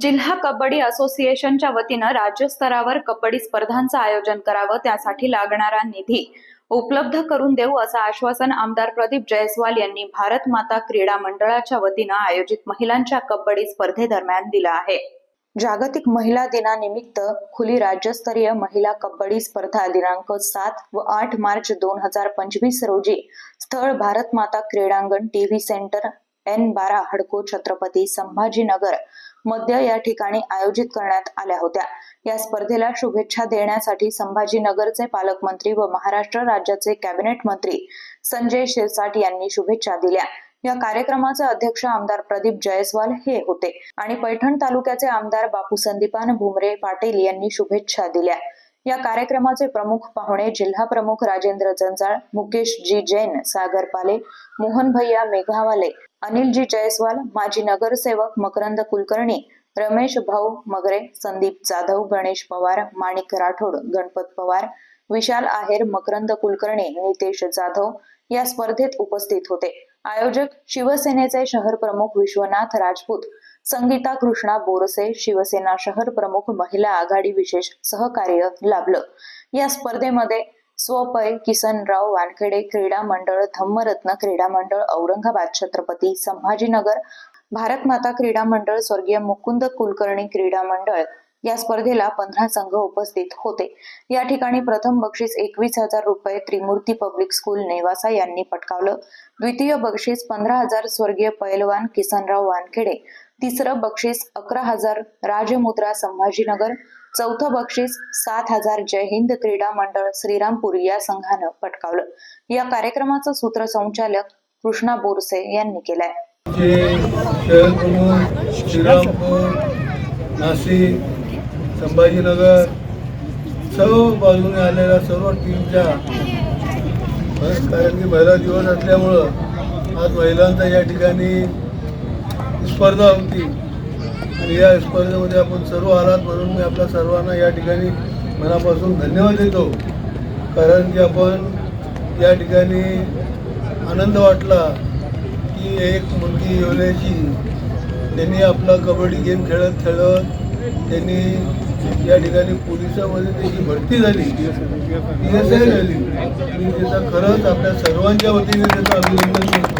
जिल्हा कबड्डी असोसिएशनच्या वतीनं राज्यस्तरावर कबड्डी स्पर्धांचं आयोजन करावं त्यासाठी लागणारा निधी उपलब्ध करून देऊ असं आश्वासन आमदार प्रदीप जयस्वाल यांनी भारत माता क्रीडा मंडळाच्या वतीनं आयोजित महिलांच्या कबड्डी स्पर्धेदरम्यान दिलं आहे. जागतिक महिला दिनानिमित्त खुली राज्यस्तरीय महिला कबड्डी स्पर्धा दिनांक सात व आठ मार्च दोन हजार पंचवीस रोजी स्थळ भारत माता क्रीडांगण टीव्ही सेंटर एन बारा हडको छत्रपती संभाजीनगर मध्य या ठिकाणी आयोजित करण्यात आल्या होत्या. या स्पर्धेला शुभेच्छा देण्यासाठी संभाजीनगरचे पालकमंत्री व महाराष्ट्र राज्याचे कॅबिनेट मंत्री संजय शिरसाट यांनी शुभेच्छा दिल्या. या कार्यक्रमाचे अध्यक्ष आमदार प्रदीप जयस्वाल हे होते आणि पैठण तालुक्याचे आमदार बापू संदीपान भुमरे पाटील यांनी शुभेच्छा दिल्या. या कार्यक्रमाचे प्रमुख पाहुणे जिल्हा प्रमुख राजेंद्र जंजाळ मुकेश जी जैन सागर पाले मोहन भैया मेघावाले अनिलजी जयस्वाल माजी नगरसेवक मकरंद कुलकर्णी रमेश भाऊ मगरे संदीप जाधव गणेश पवार माणिक राठोड गणपत पवार विशाल आहेर मकरंद कुलकर्णी नितेश जाधव या स्पर्धेत उपस्थित होते. आयोजक शिवसेनेचे शहर प्रमुख विश्वनाथ राजपूत संगीता कृष्णा बोरसे शिवसेना शहर प्रमुख महिला आघाडी विशेष सहकार्य लाभलं. या स्पर्धेमध्ये स्वपैल किसनराव वानखेडे क्रीडा मंडळ धम्मरत्न क्रीडा मंडळ औरंगाबाद छत्रपती संभाजीनगर भारत माता क्रीडा मंडळ स्वर्गीय मुकुंद कुलकर्णी क्रीडा मंडळ या स्पर्धेला पंधरा संघ उपस्थित होते. या ठिकाणी प्रथम बक्षीस एकवीस हजार रुपये त्रिमूर्ती पब्लिक स्कूल नेवासा यांनी पटकावलं. द्वितीय बक्षीस पंधरा हजार स्वर्गीय पैलवान किसनराव वानखेडे. तिसरं बक्षीस अकरा हजार राजमुद्रा संभाजीनगर. चौथं बक्षीस सात हजार जय हिंद क्रीडा मंडळ श्रीरामपूर या संघानं पटकावलं. या कार्यक्रमाचं सूत्रसंचालक कृष्णा बोरसे यांनी केलंय. श्रीरामपूर नाशिक संभाजीनगर सर्व बाजूने आलेल्या सर्व टीमच्या कारण की महिला दिवस असल्यामुळं आज महिलांचा या ठिकाणी स्पर्धा होती. आणि या स्पर्धेमध्ये आपण सर्व आलात म्हणून मी आपल्या सर्वांना या ठिकाणी मनापासून धन्यवाद देतो. कारण की आपण या ठिकाणी आनंद वाटला की एक मुलगी येवल्याची त्यांनी आपला कबड्डी गेम खेळत खेळत त्यांनी या ठिकाणी पोलिसामध्ये त्याची भरती झाली. पी एस आय झाली. आणि त्याचा खरंच आपल्या सर्वांच्या वतीने त्याचं अभिनंदन करतो.